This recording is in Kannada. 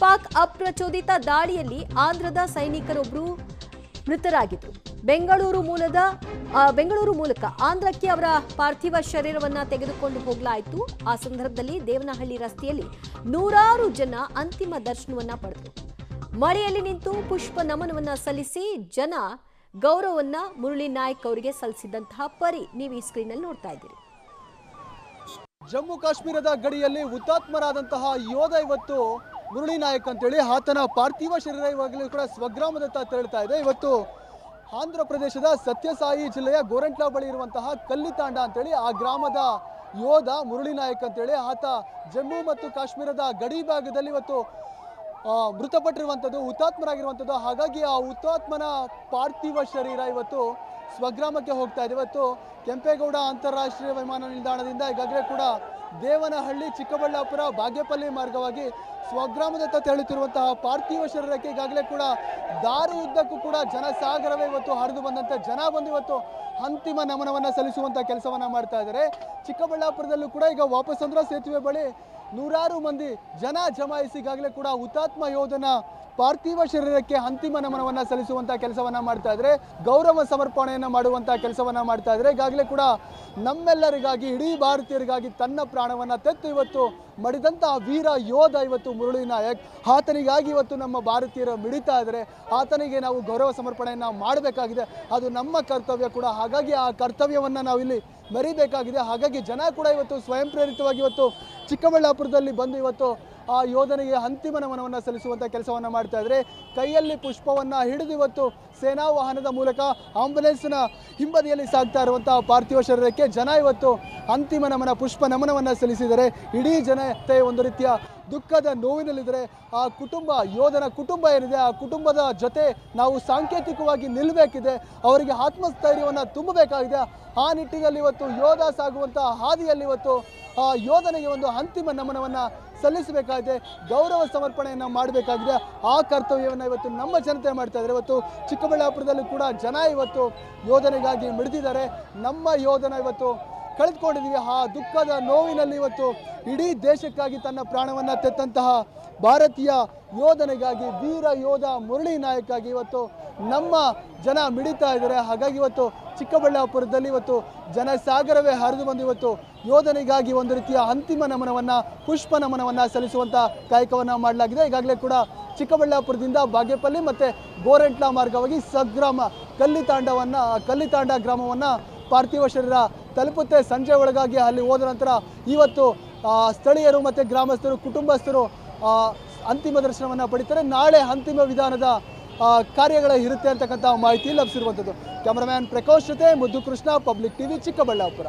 ಪಾಕ್ ಅಪ್ರಚೋದಿತ ದಾಳಿಯಲ್ಲಿ ಆಂಧ್ರದ ಸೈನಿಕರೊಬ್ಬರು ಮೃತರಾಗಿದ್ದರು ಬೆಂಗಳೂರು ಮೂಲದ ಬೆಂಗಳೂರು ಮೂಲಕ ಆಂಧ್ರಕ್ಕೆ ಅವರ ಪಾರ್ಥಿವ ಶರೀರವನ್ನ ತೆಗೆದುಕೊಂಡು ಹೋಗಲಾಯಿತು. ಆ ಸಂದರ್ಭದಲ್ಲಿ ದೇವನಹಳ್ಳಿ ರಸ್ತೆಯಲ್ಲಿ ನೂರಾರು ಜನ ಅಂತಿಮ ದರ್ಶನವನ್ನ ಪಡೆದರು. ಮಳೆಯಲ್ಲಿ ನಿಂತು ಪುಷ್ಪ ನಮನವನ್ನ ಸಲ್ಲಿಸಿ ಜನ ಗೌರವವನ್ನ ಮುರಳಿ ನಾಯ್ಕ್ ಅವರಿಗೆ ಸಲ್ಲಿಸಿದಂತಹ ಪರಿ ನೀವು ಈ ಸ್ಕ್ರೀನಲ್ಲಿ ನೋಡ್ತಾ ಇದ್ದೀರಿ. ಜಮ್ಮು ಕಾಶ್ಮೀರದ ಗಡಿಯಲ್ಲಿ ಹುತಾತ್ಮರಾದಂತಹ ಯೋಧ ಇವತ್ತು ಮುರಳಿ ನಾಯಕ್ ಅಂತೇಳಿ ಆತನ ಪಾರ್ಥಿವ ಶರೀರ ಇವಾಗಲೂ ಕೂಡ ಸ್ವಗ್ರಾಮದತ್ತ ತೆರಳ್ತಾ ಇದೆ. ಇವತ್ತು ಆಂಧ್ರ ಪ್ರದೇಶದ ಸತ್ಯಸಾಯಿ ಜಿಲ್ಲೆಯ ಗೋರಂಟ್ಲಾ ಬಳಿ ಇರುವಂತಹ ಕಲ್ಲಿತಾಂಡ ಅಂತೇಳಿ ಆ ಗ್ರಾಮದ ಯೋಧ ಮುರಳಿ ನಾಯಕ್ ಅಂತೇಳಿ ಆತ ಜಮ್ಮು ಮತ್ತು ಕಾಶ್ಮೀರದ ಗಡಿ ಭಾಗದಲ್ಲಿ ಇವತ್ತು ಮೃತಪಟ್ಟಿರುವಂಥದ್ದು, ಹುತಾತ್ಮರಾಗಿರುವಂಥದ್ದು. ಹಾಗಾಗಿ ಆ ಹುತಾತ್ಮನ ಪಾರ್ಥಿವ ಶರೀರ ಇವತ್ತು ಸ್ವಗ್ರಾಮಕ್ಕೆ ಹೋಗ್ತಾ ಇದೆ. ಇವತ್ತು ಕೆಂಪೇಗೌಡ ಅಂತಾರಾಷ್ಟ್ರೀಯ ವಿಮಾನ ನಿಲ್ದಾಣದಿಂದ ಈಗಾಗಲೇ ಕೂಡ ದೇವನಹಳ್ಳಿ, ಚಿಕ್ಕಬಳ್ಳಾಪುರ, ಬಾಗೇಪಲ್ಲಿ ಮಾರ್ಗವಾಗಿ ಸ್ವಗ್ರಾಮದತ್ತ ತೆರಳುತ್ತಿರುವಂತಹ ಪಾರ್ಥಿವ ಶರೀರಕ್ಕೆ ಈಗಾಗಲೇ ಕೂಡ ದಾರಿ ಉದ್ದಕ್ಕೂ ಕೂಡ ಜನಸಾಗರವೇ ಇವತ್ತು ಹರಿದು ಬಂದಂತೆ ಜನ ಬಂದು ಇವತ್ತು ಅಂತಿಮ ನಮನವನ್ನು ಸಲ್ಲಿಸುವಂಥ ಕೆಲಸವನ್ನ ಮಾಡ್ತಾ ಇದ್ದಾರೆ. ಚಿಕ್ಕಬಳ್ಳಾಪುರದಲ್ಲೂ ಕೂಡ ಈಗ ವಾಪಸ್ ಅಂದ್ರ ಸೇತುವೆ ಬಳಿ ನೂರಾರು ಮಂದಿ ಜನ ಜಮಾಯಿಸಿ ಈಗಾಗಲೇ ಕೂಡ ಹುತಾತ್ಮ ಯೋಧನ ಪಾರ್ಥಿವ ಶರೀರಕ್ಕೆ ಅಂತಿಮ ನಮನವನ್ನ ಸಲ್ಲಿಸುವಂತ ಕೆಲಸವನ್ನ ಮಾಡ್ತಾ ಇದ್ರೆ, ಗೌರವ ಸಮರ್ಪಣೆಯನ್ನು ಮಾಡುವಂತ ಕೆಲಸವನ್ನ ಮಾಡ್ತಾ ಇದ್ರೆ, ಈಗಾಗಲೇ ಕೂಡ ನಮ್ಮೆಲ್ಲರಿಗಾಗಿ, ಇಡೀ ಭಾರತೀಯರಿಗಾಗಿ ತನ್ನ ಪ್ರಾಣವನ್ನ ತೆತ್ತು ಇವತ್ತು ಮಡಿದಂತ ವೀರ ಯೋಧ ಇವತ್ತು ಮುರಳಿ ನಾಯಕ್. ಆತನಿಗಾಗಿ ಇವತ್ತು ನಮ್ಮ ಭಾರತೀಯರು ಮಿಡಿತಾ ಇದ್ದಾರೆ ಆತನಿಗೆ ನಾವು ಗೌರವ ಸಮರ್ಪಣೆಯನ್ನ ಮಾಡಬೇಕಾಗಿದೆ. ಅದು ನಮ್ಮ ಕರ್ತವ್ಯ ಕೂಡ. ಹಾಗಾಗಿ ಆ ಕರ್ತವ್ಯವನ್ನ ನಾವು ಇಲ್ಲಿ ಮರಿಬೇಕಾಗಿದೆ. ಹಾಗಾಗಿ ಜನ ಕೂಡ ಇವತ್ತು ಸ್ವಯಂ ಪ್ರೇರಿತವಾಗಿ ಇವತ್ತು ಚಿಕ್ಕಬಳ್ಳಾಪುರದಲ್ಲಿ ಬಂದು ಇವತ್ತು ಆ ಯೋಧನಿಗೆ ಅಂತಿಮ ನಮನವನ್ನು ಸಲ್ಲಿಸುವಂಥ ಕೆಲಸವನ್ನು ಮಾಡ್ತಾ ಇದ್ದಾರೆ ಕೈಯಲ್ಲಿ ಪುಷ್ಪವನ್ನು ಹಿಡಿದು ಇವತ್ತು ಸೇನಾ ವಾಹನದ ಮೂಲಕ ಆಂಬುಲೆನ್ಸ್ನ ಹಿಂಬದಿಯಲ್ಲಿ ಸಾಗ್ತಾ ಇರುವಂತಹ ಪಾರ್ಥಿವ ಶರೀರಕ್ಕೆ ಜನ ಇವತ್ತು ಅಂತಿಮ ನಮನ, ಪುಷ್ಪ ನಮನವನ್ನು ಸಲ್ಲಿಸಿದರೆ ಇಡೀ ಜನತೆ ಒಂದು ರೀತಿಯ ದುಃಖದ ನೋವಿನಲ್ಲಿದ್ದರೆ ಆ ಕುಟುಂಬ, ಯೋಧನ ಕುಟುಂಬ ಏನಿದೆ, ಆ ಕುಟುಂಬದ ಜೊತೆ ನಾವು ಸಾಂಕೇತಿಕವಾಗಿ ನಿಲ್ಲಬೇಕಿದೆ ಅವರಿಗೆ ಆತ್ಮಸ್ಥೈರ್ಯವನ್ನು ತುಂಬಬೇಕಾಗಿದೆ. ಆ ನಿಟ್ಟಿನಲ್ಲಿ ಇವತ್ತು ಯೋಧ ಸಾಗುವಂಥ ಹಾದಿಯಲ್ಲಿ ಇವತ್ತು ಆ ಯೋಧನಿಗೆ ಒಂದು ಅಂತಿಮ ನಮನವನ್ನು ಸಲ್ಲಿಸಬೇಕಾಗಿದೆ. ಗೌರವ ಸಮರ್ಪಣೆಯನ್ನು ಮಾಡಬೇಕಾಗಿದೆ. ಆ ಕರ್ತವ್ಯವನ್ನು ಇವತ್ತು ನಮ್ಮ ಜನತೆ ಮಾಡ್ತಾ ಇದ್ದಾರೆ. ಇವತ್ತು ಚಿಕ್ಕಬಳ್ಳಾಪುರದಲ್ಲೂ ಕೂಡ ಜನ ಇವತ್ತು ಯೋಧನೆಗಾಗಿ ಮಿಡಿದಿದ್ದಾರೆ. ನಮ್ಮ ಯೋಧನ ಇವತ್ತು ಕಳೆದುಕೊಂಡಿದ್ದೀವಿ. ಆ ದುಃಖದ ನೋವಿನಲ್ಲಿ ಇವತ್ತು ಇಡೀ ದೇಶಕ್ಕಾಗಿ ತನ್ನ ಪ್ರಾಣವನ್ನು ತೆತ್ತಂತಹ ಭಾರತೀಯ ಯೋಧನಿಗಾಗಿ, ವೀರ ಯೋಧ ಮುರಳಿ ನಾಯಕ್ಕಾಗಿ ಇವತ್ತು ನಮ್ಮ ಜನ ಮಿಡಿತಾ ಇದ್ದಾರೆ. ಹಾಗಾಗಿ ಇವತ್ತು ಚಿಕ್ಕಬಳ್ಳಾಪುರದಲ್ಲಿ ಇವತ್ತು ಜನಸಾಗರವೇ ಹರಿದು ಬಂದು ಇವತ್ತು ಯೋಧನಿಗಾಗಿ ಒಂದು ರೀತಿಯ ಅಂತಿಮ ನಮನವನ್ನು, ಪುಷ್ಪ ನಮನವನ್ನು ಸಲ್ಲಿಸುವಂಥ ಕಾಯಕವನ್ನು ಮಾಡಲಾಗಿದೆ. ಈಗಾಗಲೇ ಕೂಡ ಚಿಕ್ಕಬಳ್ಳಾಪುರದಿಂದ ಬಾಗೇಪಲ್ಲಿ ಮತ್ತು ಗೋರೆಂಟ್ಲಾ ಮಾರ್ಗವಾಗಿ ಸಗ್ರಾಮ ಕಲ್ಲಿತಾಂಡವನ್ನು, ಕಲ್ಲಿತಾಂಡ ಗ್ರಾಮವನ್ನು ಪಾರ್ಥಿವ ಶರೀರ ತಲುಪುತ್ತೆ ಸಂಜೆ ಒಳಗಾಗಿ ಅಲ್ಲಿ ಹೋದ ನಂತರ ಇವತ್ತು ಸ್ಥಳೀಯರು ಮತ್ತು ಗ್ರಾಮಸ್ಥರು, ಕುಟುಂಬಸ್ಥರು ಅಂತಿಮ ದರ್ಶನವನ್ನು ಪಡಿತಾರೆ. ನಾಳೆ ಅಂತಿಮ ವಿಧಾನದ ಕಾರ್ಯಗಳ ಇರುತ್ತೆ ಅಂತಕ್ಕಂಥ ಮಾಹಿತಿ ಲಭಿಸಿರುವಂಥದ್ದು. ಕ್ಯಾಮರಾಮ್ಯಾನ್ ಪ್ರಕಾಶ್ ಜೊತೆ ಮುದ್ದು ಕೃಷ್ಣ, ಪಬ್ಲಿಕ್ ಟಿವಿ ಚಿಕ್ಕಬಳ್ಳಾಪುರ.